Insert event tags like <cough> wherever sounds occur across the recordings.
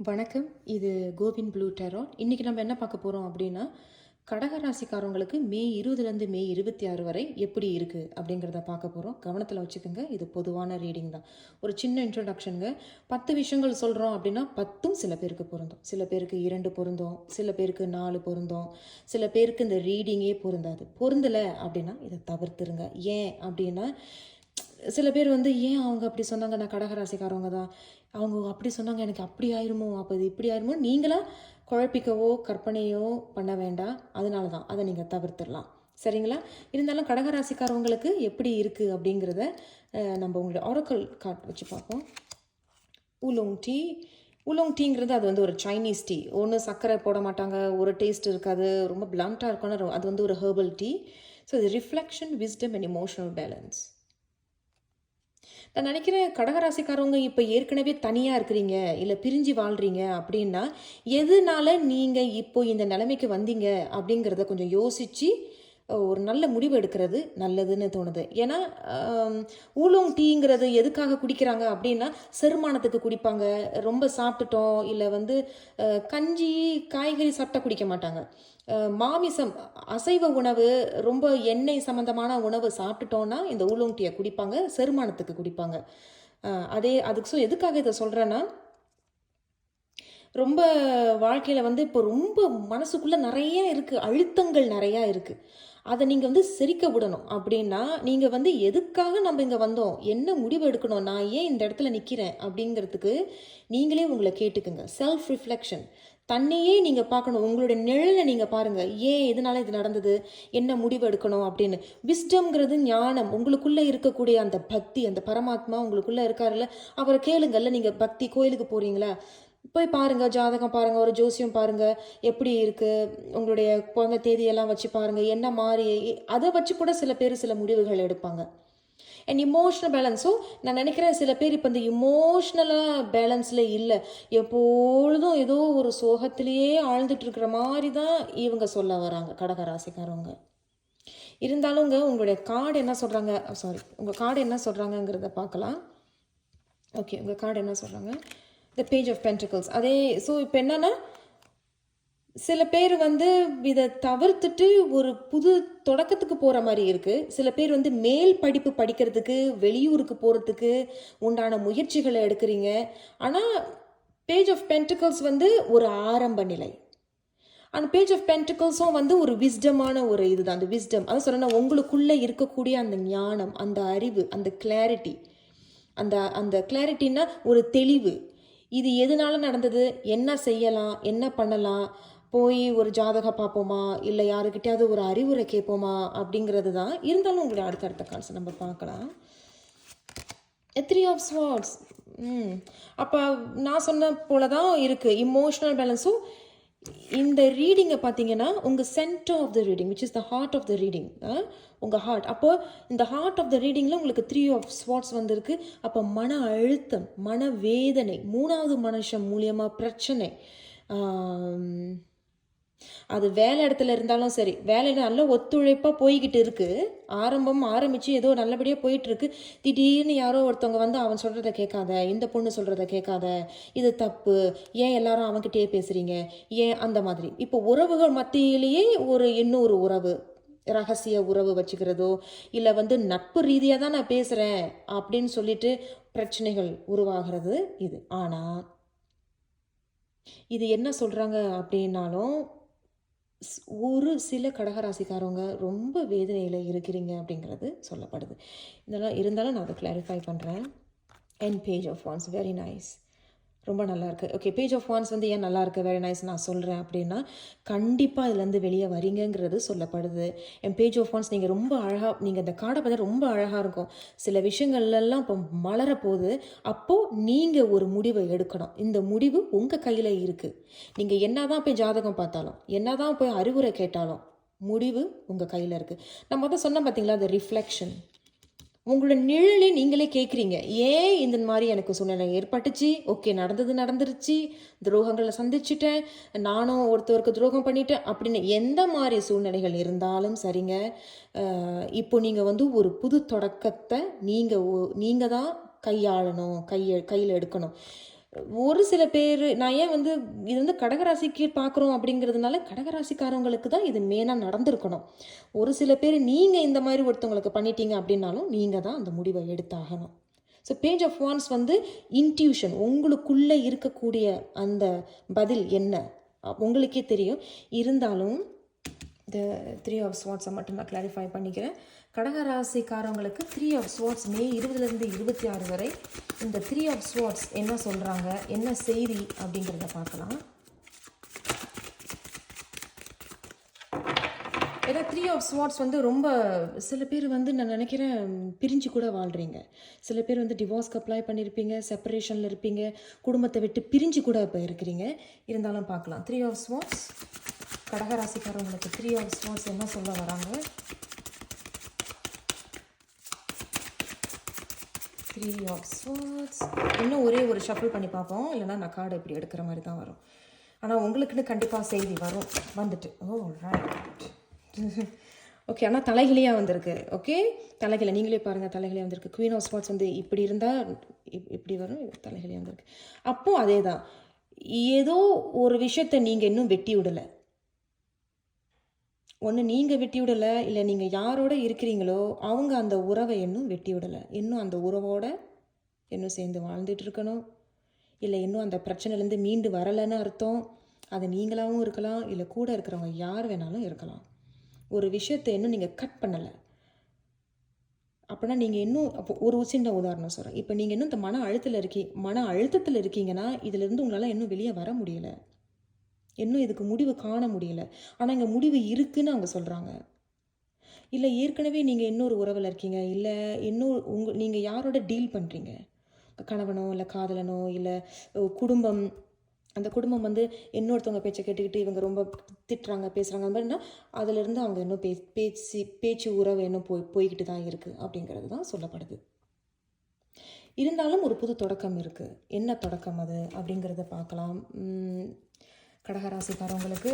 வணக்கம். இது CoWIN blue டெரோ இன்றைக்கி நம்ம என்ன பார்க்க போகிறோம் அப்படின்னா கடகராசிக்காரவங்களுக்கு மே இருபதுலேருந்து மே இருபத்தி ஆறு வரை எப்படி இருக்குது அப்படிங்கிறத பார்க்க போகிறோம் கவனத்தில் வச்சுக்கோங்க. இது பொதுவான ரீடிங் தான். ஒரு சின்ன இன்ட்ரடக்ஷனுங்க பத்து விஷயங்கள் சொல்கிறோம் அப்படின்னா பத்தும் சில பேருக்கு பொருந்தும். சில பேருக்கு இரண்டு பொருந்தும். சில பேருக்கு நாலு பொருந்தும். சில பேருக்கு இந்த ரீடிங்கே பொருந்தாது. பொருந்தலை அப்படின்னா இதை தவிர்த்துருங்க. ஏன் அப்படின்னா சில பேர் வந்து ஏன் அவங்க அப்படி சொன்னாங்க? நான் கடகராசிக்காரவங்க தான். அவங்க அப்படி சொன்னாங்க. எனக்கு அப்படி ஆயிருமோ? அப்போ இது இப்படி ஆயிருமோ? நீங்களாக குழப்பிக்கவோ கற்பனையோ பண்ண வேண்டாம். அதனால தான் அதை நீங்கள் தவிர்த்துடலாம். சரிங்களா? இருந்தாலும் கடகராசிக்காரவங்களுக்கு எப்படி இருக்குது அப்படிங்கிறத நம்ம உங்களுடைய ஆரோக்கல் கார்ட் வச்சு பார்ப்போம். உலோங் டீ. உலோங் டீங்கிறது அது வந்து ஒரு சைனீஸ் டீ. ஒன்று சர்க்கரை போட மாட்டாங்க. ஒரு டேஸ்ட் இருக்காது. ரொம்ப பிளண்ட்டாக இருக்கும்னு அது வந்து ஒரு ஹெர்பல் டீ. ஸோ இது reflection wisdom and emotional balance நான் நினைக்கிறேன் கடகராசிக்காரவங்க இப்போ ஏற்கனவே தனியாக இருக்கிறீங்க இல்லை பிரிஞ்சு வாழ்கிறீங்க அப்படின்னா எதனால நீங்கள் இப்போ இந்த நிலைமைக்கு வந்தீங்க அப்படிங்கிறத கொஞ்சம் யோசித்து ஒரு நல்ல முடிவு எடுக்கிறது நல்லதுன்னு தோணுது. ஏன்னா ஊலோங் டீங்கிறது எதுக்காக குடிக்கிறாங்க அப்படின்னா செருமானத்துக்கு குடிப்பாங்க. ரொம்ப சாப்பிட்டுட்டோம் இல்லை வந்து கஞ்சி காய்கறி சாப்பிட்டா குடிக்க மாட்டாங்க. மாமிசம் அசைவ உணவு ரொம்ப எண்ணெய் சம்மந்தமான உணவு சாப்பிட்டுட்டோன்னா இந்த ஊலோங் டீயை குடிப்பாங்க செருமானத்துக்கு குடிப்பாங்க. அதே அதுக்கு ஸோ எதுக்காக இதை சொல்கிறேன்னா ரொம்ப வாழ்க்கையில் வந்து இப்போ ரொம்ப மனசுக்குள்ளே நிறைய இருக்குது அழுத்தங்கள் நிறையா இருக்குது அதை நீங்கள் வந்து செரிக்க விடணும். அப்படின்னா நீங்கள் வந்து எதுக்காக நம்ம இங்கே வந்தோம்? என்ன முடிவு எடுக்கணும்? நான் ஏன் இந்த இடத்துல நிற்கிறேன் அப்படிங்கிறதுக்கு நீங்களே உங்களை கேட்டுக்குங்க. செல்ஃப் ரிஃப்ளெக்ஷன் தன்னையே நீங்கள் பார்க்கணும். உங்களுடைய நிழலை நீங்கள் பாருங்கள் ஏன் எதனால இது நடந்தது? என்ன முடிவு எடுக்கணும்? அப்படின்னு. விஸ்டம்ங்கிறது ஞானம். உங்களுக்குள்ளே இருக்கக்கூடிய அந்த பக்தி அந்த பரமாத்மா உங்களுக்குள்ளே இருக்காருல்ல? அவரை கேளுங்கல்ல நீங்கள் பக்தி கோயிலுக்கு போகிறீங்களா போய் பாருங்கள் ஜாதகம் பாருங்கள் ஒரு ஜோசியம் பாருங்கள் எப்படி இருக்குது உங்களுடைய குழந்தை தேதியெல்லாம் வச்சு பாருங்கள் என்ன மாதிரி அதை வச்சு கூட சில பேர் சில முடிவுகள் எடுப்பாங்க. அண்ட் இமோஷனல் பேலன்ஸும் நான் நினைக்கிறேன் சில பேர் இப்போ இந்த இமோஷ்னலாக பேலன்ஸில் இல்லை. எப்பொழுதும் ஏதோ ஒரு சோகத்திலேயே ஆழ்ந்துட்டு இருக்கிற மாதிரி தான் இவங்க சொல்ல வராங்க கடகராசிக்காரவங்க இருந்தாலுங்க உங்களுடைய கார்டு என்ன சொல்கிறாங்க சாரி உங்கள் கார்டு என்ன சொல்கிறாங்கங்கிறத பார்க்கலாம். ஓகே உங்கள் கார்டு என்ன சொல்கிறாங்க த பேஜ் ஆஃப் பென்டிகல்ஸ் அதே ஸோ இப்போ என்னென்னா சில பேர் வந்து இதை தவிர்த்துட்டு ஒரு புது தொடக்கத்துக்கு போகிற மாதிரி இருக்குது சில பேர் வந்து மேல் படிப்பு படிக்கிறதுக்கு வெளியூருக்கு போகிறதுக்கு உண்டான முயற்சிகளை எடுக்கிறீங்க. ஆனால் பேஜ் ஆஃப் பென்டிகல்ஸ் வந்து ஒரு ஆரம்ப நிலை. அந்த பேஜ் ஆஃப் பென்டிகல்ஸும் வந்து ஒரு விஸ்டமான ஒரு இதுதான். அந்த விஸ்டம் அதான் சொன்னேன்னா உங்களுக்குள்ளே இருக்கக்கூடிய அந்த ஞானம் அந்த அறிவு அந்த கிளாரிட்டி அந்த அந்த கிளாரிட்டின்னா ஒரு தெளிவு. இது எதனால நடந்தது? என்ன செய்யலாம்? என்ன பண்ணலாம்? போய் ஒரு ஜாதகம் பார்ப்போமா? இல்லை யாருக்கிட்டையாவது ஒரு அறிவுரை கேட்போமா? அப்படிங்கிறது தான் இருந்தாலும் உங்களுடைய அடுத்தடுத்த கால்ஸை நம்ம பார்க்கலாம். த்ரீ ஆஃப் ஸ்வார்ட்ஸ் ம். அப்போ நான் சொன்ன போல தான் இருக்குது இமோஷனல் பேலன்ஸும் இந்த ரீடிங்கை பார்த்தீங்கன்னா உங்கள் centre of the reading which is the heart of the reading உங்கள் ஹார்ட் அப்போ இந்த ஹார்ட் ஆஃப் த ரீடிங்கில் உங்களுக்கு த்ரீ ஆஃப் ஸ்வாட்ஸ் வந்திருக்கு. அப்போ மன அழுத்தம் மன வேதனை மூணாவது மனுஷன் மூலியமாக பிரச்சனை அது வேலை இடத்துல இருந்தாலும் சரி வேலையில் நல்ல ஒத்துழைப்பாக போய்கிட்டு இருக்குது ஆரம்பம் ஆரம்பித்து ஏதோ நல்லபடியாக போயிட்டுருக்கு. திடீர்னு யாரோ ஒருத்தவங்க வந்து அவன் சொல்கிறத கேட்காத இந்த பொண்ணு சொல்கிறத கேட்காத இது தப்பு ஏன் எல்லாரும் அவன்கிட்டயே பேசுகிறீங்க ஏன் அந்த மாதிரி. இப்போ உறவுகள் மத்தியிலேயே ஒரு இன்னொரு உறவு ரகசிய உறவு வச்சுக்கிறதோ இல்லை வந்து நட்பு ரீதியாக தான் நான் பேசுகிறேன் அப்படின்னு சொல்லிட்டு பிரச்சனைகள் உருவாகிறது இது. ஆனால் இது என்ன சொல்கிறாங்க அப்படின்னாலும் ஒரு சில கடகராசிக்காரவங்க ரொம்ப வேதனையில் இருக்கிறீங்க அப்படிங்கிறது சொல்லப்படுது. இதெல்லாம் இருந்தாலும் நான் அதை கிளாரிஃபை பண்ணுறேன் என் page of wands very nice ரொம்ப நல்லாயிருக்கு. ஓகே பேஜ் ஆஃப் ஒன்ஸ் வந்து ஏன் நல்லாயிருக்கு? வெரி நைஸ் நான் சொல்கிறேன் அப்படின்னா கண்டிப்பாக இதுலேருந்து வெளியே வரீங்கிறது சொல்லப்படுது. என் பேஜ் ஆஃப் வான்ஸ் நீங்கள் ரொம்ப அழகாக நீங்கள் இந்த கார்டை பார்த்தா ரொம்ப அழகாக இருக்கும். சில விஷயங்கள்லாம் இப்போ மலர போகுது அப்போது நீங்கள் ஒரு முடிவை எடுக்கணும். இந்த முடிவு உங்கள் கையில் இருக்குது நீங்கள் என்ன தான் போய் ஜாதகம் பார்த்தாலும் என்ன தான் போய் அறிவுரை கேட்டாலும் முடிவு உங்கள் கையில் இருக்குது நான் மொதல் சொன்னோம் பார்த்தீங்களா அந்த ரிஃப்ளெக்ஷன் உங்களோட நிழலே நீங்களே கேட்குறீங்க ஏன் இந்த மாதிரி எனக்கு சூழ்நிலை ஏற்பட்டுச்சு? ஓகே நடந்தது நடந்துருச்சு. துரோகங்களை சந்திச்சிட்டேன். நானும் ஒருத்தருக்கு துரோகம் பண்ணிட்டேன் அப்படின்னு எந்த மாதிரி சூழ்நிலைகள் இருந்தாலும் சரிங்க. இப்போ நீங்கள் வந்து ஒரு புது தொடக்கத்தை நீங்கள் நீங்கள் தான் கையாளணும் கையை கையில் எடுக்கணும். ஒரு சில பேர் நான் ஏன் வந்து இது வந்து கடகராசிக்கு பார்க்குறோம் அப்படிங்கிறதுனால கடகராசிக்காரவங்களுக்கு தான் இது மெயினாக நடந்திருக்கணும். ஒரு சில பேர் நீங்கள் இந்த மாதிரி ஒருத்தவங்களுக்கு பண்ணிட்டீங்க அப்படின்னாலும் நீங்கள் தான் அந்த முடிவை எடுத்தாகணும். ஸோ பேஜ் ஆஃப் வான்ஸ் வந்து இன்ட்யூஷன் உங்களுக்குள்ளே இருக்கக்கூடிய அந்த பதில் என்ன? உங்களுக்கே தெரியும். இருந்தாலும் இந்த த்ரீ ஆஃப் ஸ்வாட்ஸை மட்டும் நான் கிளாரிஃபை பண்ணிக்கிறேன். கடகராசிக்காரவங்களுக்கு த்ரீ ஆஃப் ஸ்வாட்ஸ் மே இருபதுலேருந்து இருபத்தி ஆறு வரை இந்த த்ரீ ஆஃப் ஸ்வாட்ஸ் என்ன சொல்கிறாங்க என்ன செய்தி அப்படிங்கிறத பார்க்கலாம். ஏன்னா த்ரீ ஆஃப் ஸ்வாட்ஸ் வந்து ரொம்ப சில பேர் வந்து நான் நினைக்கிறேன் பிரிஞ்சு கூட வாழ்கிறீங்க சில பேர் வந்து டிவோர்ஸ்க்கு அப்ளை பண்ணியிருப்பீங்க செப்பரேஷனில் இருப்பீங்க குடும்பத்தை விட்டு பிரிஞ்சு கூட இப்போ இருக்கிறீங்க. இருந்தாலும் பார்க்கலாம். த்ரீ ஆஃப் ஸ்வாட்ஸ் கடகராசிக்காரவங்களுக்கு த்ரீ ஆஃப் ஸ்வாட்ஸ் என்ன சொல்ல வராங்க? த்ரீ ஆஃப் ஸ்வாட்ஸ் இன்னும் ஒரே ஒரு ஷஃபிள் பண்ணி பார்ப்போம். இல்லைன்னா நான் கார்டு இப்படி எடுக்கிற மாதிரி தான் வரும். ஆனால் உங்களுக்குன்னு கண்டிப்பாக செய்தி வரும். வந்துட்டு. ஓ ரைட் ஓகே ஆனால் தலைகிலையாக வந்திருக்கு. ஓகே தலைகில நீங்களே பாருங்கள் தலைகிளியாக வந்திருக்கு. குவீன் ஆஃப் ஸ்பாட்ஸ் வந்து இப்படி இருந்தால் இப்படி வரும் தலைகிளியாக வந்திருக்கு. அப்போது அதே தான் ஏதோ ஒரு விஷயத்தை நீங்கள் இன்னும் வெட்டி விடலை. ஒன்று நீங்கள் வெட்டி விடலை இல்லை நீங்கள் யாரோட இருக்கிறீங்களோ அவங்க அந்த உறவை இன்னும் வெட்டி விடலை. இன்னும் அந்த உறவோட இன்னும் சேர்ந்து வாழ்ந்துட்டு இருக்கணும். இல்லை இன்னும் அந்த பிரச்சனைலேருந்து மீண்டு வரலைன்னு அர்த்தம். அது நீங்களாகவும் இருக்கலாம் இல்லை கூட இருக்கிறவங்க யார் வேணாலும் இருக்கலாம். ஒரு விஷயத்தை இன்னும் நீங்கள் கட் பண்ணலை. அப்படின்னா நீங்கள் இன்னும் அப்போ ஒரு சின்ன உதாரணம் சொல்கிறேன் இப்போ நீங்கள் இன்னும் இந்த மன அழுத்தத்தில் இருக்கீ மன அழுத்தத்தில் இருக்கீங்கன்னா இதிலிருந்து உங்களால் இன்னும் வெளியே வர முடியலை. இன்னும் இதுக்கு முடிவு காண முடியல. ஆனால் இங்கே முடிவு இருக்குன்னு அவங்க சொல்கிறாங்க இல்லை ஏற்கனவே நீங்கள் இன்னொரு உறவில் இருக்கீங்க. இல்லை இன்னொரு உங்கள் நீங்கள் யாரோட டீல் பண்ணுறீங்க கணவனோ இல்லை காதலனோ இல்லை குடும்பம் அந்த குடும்பம் வந்து இன்னொருத்தவங்க பேச்சை கேட்டுக்கிட்டு இவங்க ரொம்ப திட்டுறாங்க பேசுகிறாங்க அந்த மாதிரினா அதிலிருந்து அவங்க இன்னும் பே பேச்சு பேச்சு உறவு இன்னும் போய் போய்கிட்டு தான் இருக்குது அப்படிங்கிறது தான் சொல்லப்படுது. இருந்தாலும் ஒரு புது தொடக்கம் இருக்குது என்ன தொடக்கம் அது அப்படிங்கிறத பார்க்கலாம். கடகராசிக்காரவங்களுக்கு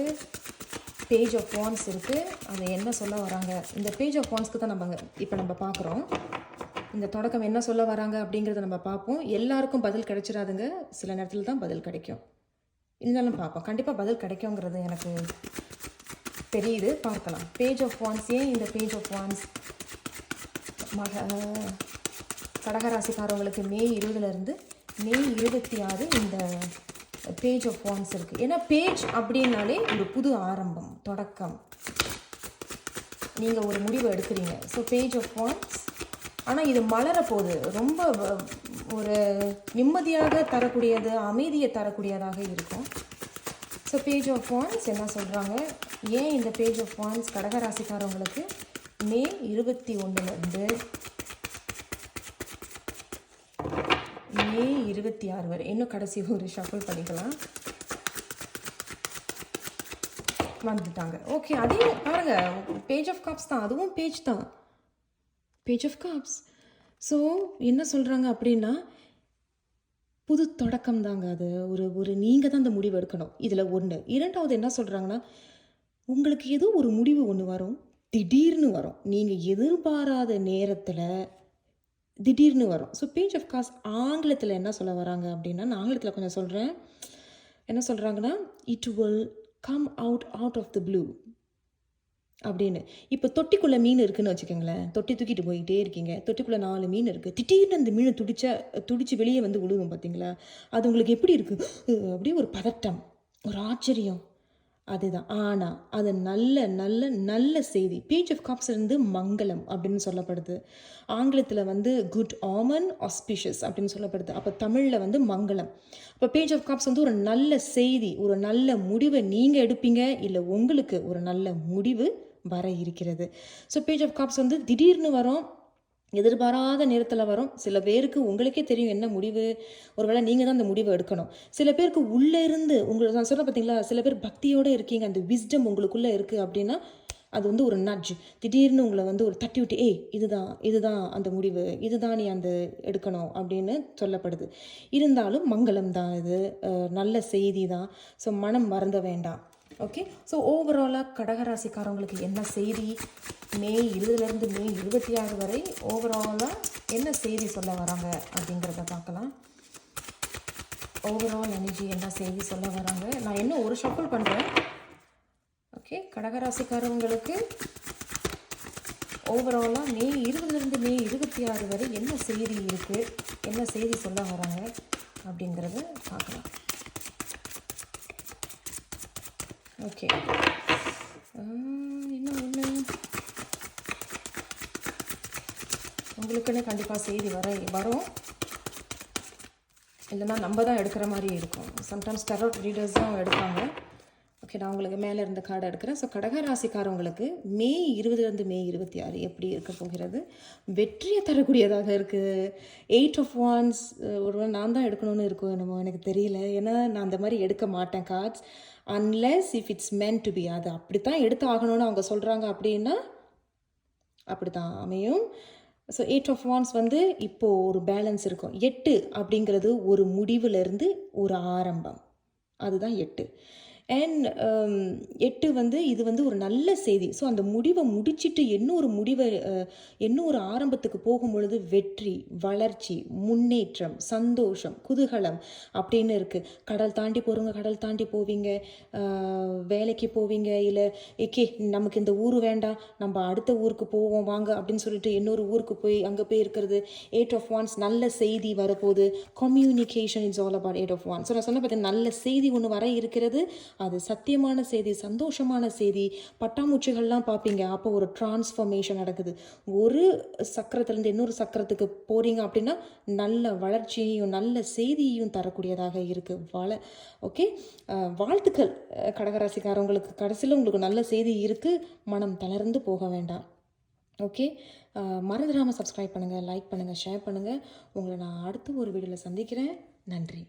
பேஜ் ஆஃப் வான்ஸ் இருக்குது அது என்ன சொல்ல வராங்க? இந்த பேஜ் ஆஃப் வான்ஸ்க்கு தான் நம்ம இப்போ நம்ம பார்க்குறோம். இந்த தொடக்கம் என்ன சொல்ல வராங்க அப்படிங்கிறத நம்ம பார்ப்போம். எல்லாருக்கும் பதில் கிடைச்சிடாதுங்க சில நேரத்தில் தான் பதில் கிடைக்கும். இருந்தாலும் பார்ப்போம். கண்டிப்பாக பதில் கிடைக்குங்கிறது எனக்கு தெரியுது. பார்க்கலாம். பேஜ் ஆஃப் வான்ஸ் ஏன் இந்த பேஜ் ஆஃப் வான்ஸ் மக கடகராசிக்காரவங்களுக்கு மே இருபதுலேருந்து மே இருபத்தி ஆறு இந்த பேஜ் ஆஃப் வான்ஸ் இருக்குது ஏன்னா பேஜ் அப்படின்னாலே ஒரு புது ஆரம்பம் தொடக்கம். நீங்கள் ஒரு முடிவு எடுக்கிறீங்க. ஸோ பேஜ் ஆஃப் வான்ஸ் ஆனால் இது மலர போகுது. ரொம்ப ஒரு நிம்மதியாக தரக்கூடியது அமைதியை தரக்கூடியதாக இருக்கும். ஸோ பேஜ் ஆஃப் வான்ஸ் என்ன சொல்கிறாங்க ஏன் இந்த பேஜ் ஆஃப் வான்ஸ் கடகராசிக்காரவங்களுக்கு மே இருபத்தி ஒன்றுலேருந்து மே இருபத்தி ஆறு வரை. இன்னும் கடைசி ஒரு ஷஃபிள் பண்ணிக்கலாம். வந்துட்டாங்க. ஓகே அதே பாருங்க பேஜ் ஆஃப் காப்ஸ் தான். அதுவும் பேஜ் தான். பேஜ் ஆஃப் காப்ஸ் ஸோ என்ன சொல்கிறாங்க அப்படின்னா புது தொடக்கம் தாங்க அது. ஒரு ஒரு நீங்கள் தான் அந்த முடிவு எடுக்கணும். இதில் ஒன்று இரண்டாவது என்ன சொல்கிறாங்கன்னா உங்களுக்கு ஏதோ ஒரு முடிவு ஒன்று வரும். திடீர்னு வரும். நீங்கள் எதிர்பாராத நேரத்தில் திடீர்னு வரும். ஸோ பேஜ் ஆஃப் காஸ் ஆங்கிலத்தில் என்ன சொல்ல வராங்க அப்படின்னா நான் ஆங்கிலத்தில் கொஞ்சம் சொல்கிறேன் என்ன சொல்கிறாங்கன்னா it will come out out of the blue அப்படின்னு. இப்போ தொட்டிக்குள்ளே மீன் இருக்குன்னு வச்சுக்கோங்களேன். தொட்டி தூக்கிட்டு போயிட்டே இருக்கீங்க. தொட்டிக்குள்ளே நாலு மீன் இருக்குது திடீர்னு அந்த மீனை துடிச்சா துடிச்சு வெளியே வந்து விழுகும் பார்த்தீங்களா அது உங்களுக்கு எப்படி இருக்குது <gasps> அப்படியே ஒரு பதட்டம் ஒரு ஆச்சரியம். அதுதான். ஆனால் அது நல்ல நல்ல நல்ல செய்தி. பேஜ் ஆஃப் காப்ஸ் இருந்து மங்களம் அப்படின்னு சொல்லப்படுது. ஆங்கிலத்தில் வந்து குட் ஆமன் ஆஸ்பிஷஸ் அப்படின்னு சொல்லப்படுது. அப்போ தமிழில் வந்து மங்களம். அப்போ பேஜ் ஆஃப் காப்ஸ் வந்து ஒரு நல்ல செய்தி ஒரு நல்ல முடிவை நீங்கள் எடுப்பீங்க இல்லை உங்களுக்கு ஒரு நல்ல முடிவு வர இருக்கிறது. ஸோ பேஜ் ஆஃப் காப்ஸ் வந்து திடீர்னு வரும் எதிர்பாராத நேரத்தில் வரும். சில பேருக்கு உங்களுக்கே தெரியும் என்ன முடிவு. ஒருவேளை நீங்கள் தான் அந்த முடிவை எடுக்கணும். சில பேருக்கு உள்ளே இருந்து உங்களுக்கு நான் சொல்ல பார்த்தீங்களா சில பேர் பக்தியோடு இருக்கீங்க. அந்த விஸ்டம் உங்களுக்குள்ளே இருக்குது அப்படின்னா அது வந்து ஒரு நட்ஜ் திடீர்னு உங்களை வந்து ஒரு தட்டி விட்டு ஏய் இதுதான் இதுதான் அந்த முடிவு. இதுதான் நீ அந்த எடுக்கணும். அப்படின்னு சொல்லப்படுது. இருந்தாலும் மங்களம் தான் இது. நல்ல செய்தி தான். ஸோ மனம் மறந்த வேண்டாம். ஓகே ஸோ ஓவராலாக கடகராசிக்காரவங்களுக்கு என்ன செய்தி? மே இருபதுலேருந்து மே இருபத்தி ஆறு வரை ஓவராலாக என்ன செய்தி சொல்ல வராங்க அப்படிங்கிறத பார்க்கலாம். ஓவரால் எனர்ஜி என்ன செய்தி சொல்ல வராங்க? நான் இன்னும் ஒரு ஷஃபிள் பண்ணுறேன் ஓகே கடகராசிக்காரவங்களுக்கு ஓவராலாக மே இருபதுலேருந்து மே இருபத்தி ஆறு வரை என்ன செய்தி இருக்குது என்ன செய்தி சொல்ல வராங்க? அப்படிங்கிறத பார்க்கலாம். ஓகே இன்னும் ஒன்று உங்களுக்குன்னு கண்டிப்பாக செய்தி வர வரும். இல்லைன்னா நம்ம தான் எடுக்கிற மாதிரி இருக்கும். சம்டைம்ஸ் டெரோட் ரீடர்ஸ் தான் எடுப்பாங்க. ஓகே நான் உங்களுக்கு மேலே இருந்த கார்டை எடுக்கிறேன். ஸோ கடகராசிக்காரவங்களுக்கு மே இருபதுலேருந்து மே இருபத்தி ஆறு எப்படி இருக்க போகிறது? வெற்றியை தரக்கூடியதாக இருக்குது எயிட் ஆஃப் ஒன்ஸ் ஒரு நான் தான் எடுக்கணும்னு இருக்கும் என்னமோ எனக்கு தெரியல. ஏன்னா நான் அந்த மாதிரி எடுக்க மாட்டேன் cards unless if it's meant to be அது அப்படி தான் எடுத்து ஆகணும்னு அவங்க சொல்கிறாங்க அப்படின்னா அப்படி தான் அமையும். ஸோ எயிட் ஆஃப் ஒன்ஸ் வந்து இப்போது ஒரு பேலன்ஸ் இருக்கும். எட்டு அப்படிங்கிறது ஒரு முடிவுலேருந்து ஒரு ஆரம்பம். அதுதான் எட்டு. அண்ட் um, எட்டு வந்து இது வந்து ஒரு நல்ல செய்தி. ஸோ அந்த முடிவை முடிச்சிட்டு இன்னொரு முடிவை இன்னொரு ஆரம்பத்துக்கு போகும் பொழுது வெற்றி வளர்ச்சி முன்னேற்றம் சந்தோஷம் குதூகலம் அப்படின்னு இருக்குது கடல் தாண்டி போகிறவங்க கடல் தாண்டி போவீங்க. வேலைக்கு போவீங்க. இல்லை ஏகே நமக்கு இந்த ஊர் வேண்டாம். நம்ம அடுத்த ஊருக்கு போவோம் வாங்க அப்படின்னு சொல்லிட்டு இன்னொரு ஊருக்கு போய் அங்கே போய் இருக்கிறது. எயிட் ஆஃப் ஒன்ஸ் நல்ல செய்தி வரப்போகுது. Communication is all about eight of one so நான் சொன்ன பார்த்தீங்கன்னா நல்ல செய்தி ஒன்று வர இருக்கிறது. அது சத்தியமான செய்தி சந்தோஷமான செய்தி. பட்டாமூச்சிகள்லாம் பார்ப்பீங்க அப்போ ஒரு டிரான்ஸ்ஃபர்மேஷன் நடக்குது. ஒரு சக்கரத்துலேருந்து இன்னொரு சக்கரத்துக்கு போகிறீங்க அப்படின்னா நல்ல வளர்ச்சியையும் நல்ல செய்தியையும் தரக்கூடியதாக இருக்குது வள ஓகே வாழ்த்துக்கள். கடகராசிக்காரவங்களுக்கு கடைசியில் உங்களுக்கு நல்ல செய்தி இருக்குது மனம் தளர்ந்து போக வேண்டாம். ஓகே மறந்துடாமல் சப்ஸ்கிரைப் பண்ணுங்கள் லைக் பண்ணுங்கள் ஷேர் பண்ணுங்கள் உங்களை நான் அடுத்து ஒரு வீடியோவில் சந்திக்கிறேன். நன்றி.